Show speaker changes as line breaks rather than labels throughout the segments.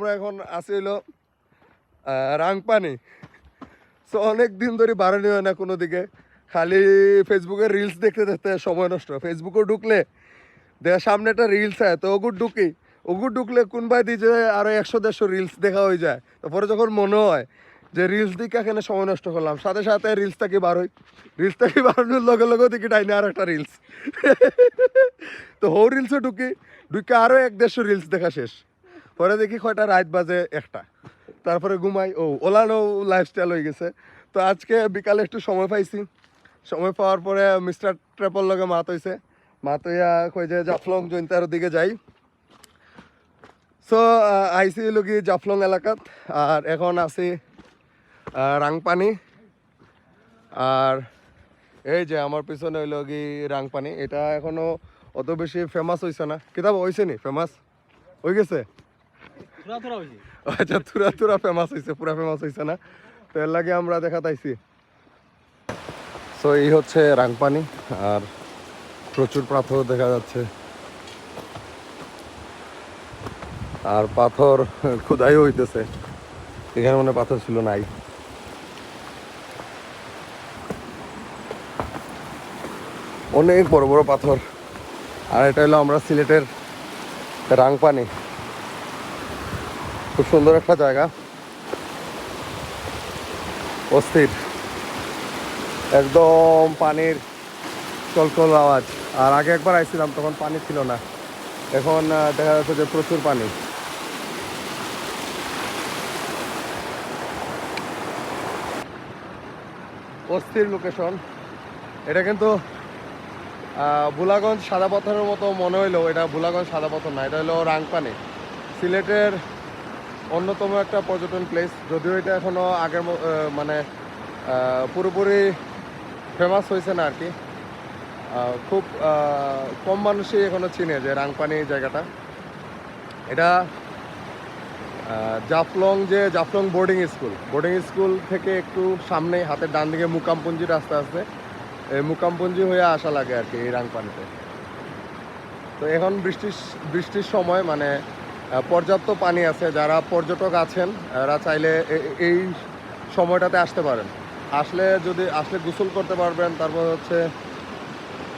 আমরা এখন আসি হইল রাংপানি। সো অনেক দিন ধরে বাড়ানো হয় না কোনো দিকে। খালি ফেসবুকে রিলস দেখতে দেখতে সময় নষ্ট। ফেসবুকে ঢুকলে দেখা সামনে একটা রিলস হয়, তো ওগুর ঢুকি। ওগুর ঢুকলে কোনবাই দিয়ে যে আরও একশো, দেড়শো রিলস দেখা হয়ে যায়। তারপরে যখন মনে হয় যে রিলস দিকে এখানে সময় নষ্ট করলাম, সাথে সাথে রিলসটাকে বারোই রিলসটাকে বাড়ানোর লগে লগে দেখি ডাইনে আর একটা রিলস তো হো রিলসও ঢুকি, ঢুকে আরও এক, দেড়শো রিলস দেখা শেষ। পরে দেখি কয়টা, রাত বাজে একটা। তারপরে ঘুমাই, ও, ওলানো লাইফস্টাইল হয়ে গেছে। তো আজকে বিকালে একটু সময় পাইছি। সময় পাওয়ার পরে মিস্টার ট্রেপল লগে মাত হয়েছে মাত হইয়া কই যে জাফলং জয়ন্তার দিকে যাই। সো আইসি লগি জাফলং এলাকাত। আর এখন আছি রাংপানি। আর এই যে আমার পিছনে হইল কি রাংপানি। এটা এখনও অত বেশি ফেমাস হয়েছে না। কিতাব হয়েছে নি? ফেমাস হয়ে গেছে? আচ্ছা ফেমাস হয়েছে পুরা ফেমাস হয়েছে না? তো এর লাগে আমরা এই হচ্ছে রাংপানি, আর প্রচুর পাথর দেখা যাচ্ছে। আর পাথর খুদাই হইতেছে। এখানে মনে পাথর ছিল, নাই। অনেক বড় বড় পাথর। আর এটা হলো আমরা সিলেটের রাংপানি। খুব সুন্দর একটা জায়গা। অস্থির। একদম পানির কলকল আওয়াজ। আর আগে একবার আইছিলাম, তখন পানি ছিল না। এখন দেখা যাচ্ছে যে প্রচুর পানি। অস্থির লোকেশন এটা কিন্তু বুলাগঞ্জ সাদা পাথরের মতো মনে হইল এটা বুলাগঞ্জ সাদা পাথর না, এটা হলো রাংপানি সিলেটের অন্যতম একটা পর্যটন প্লেস যদিও এটা এখনও আগের মানে পুরোপুরি ফেমাস হয়েছে না আর কি খুব কম মানুষই এখনও চিনে যে রাংপানি জায়গাটা। এটা জাফলং যে Jaflong boarding school boarding school থেকে একটু সামনে হাতের ডান দিকে মুকামপুঞ্জি রাস্তা আছে। এই মুকামপুঞ্জি হয়ে আসা লাগে আর কি এই রাংপানিতে। তো এখন বৃষ্টির বৃষ্টির সময় মানে পর্যাপ্ত পানি আছে। যারা পর্যটক আছেন, এরা চাইলে এই সময়টাতে আসতে পারেন। আসলে যদি, আসলে গোসল করতে পারবেন, তারপর হচ্ছে,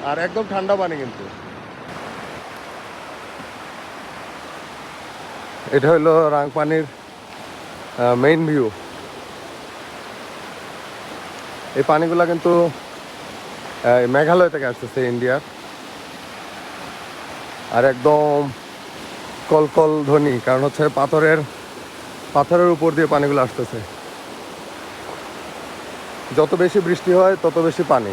আর একদম ঠান্ডা পানি কিন্তু। এটা হলো রাংপানির মেইন ভিউ এই পানিগুলা কিন্তু মেঘালয় থেকে আসতেছে, ইন্ডিয়ার। আর একদম কলকল ধ্বনি, কারণ হচ্ছে পাথরের পাথরের উপর দিয়ে পানিগুলো আসতেছে। যত বেশি বৃষ্টি হয়, তত বেশি পানি।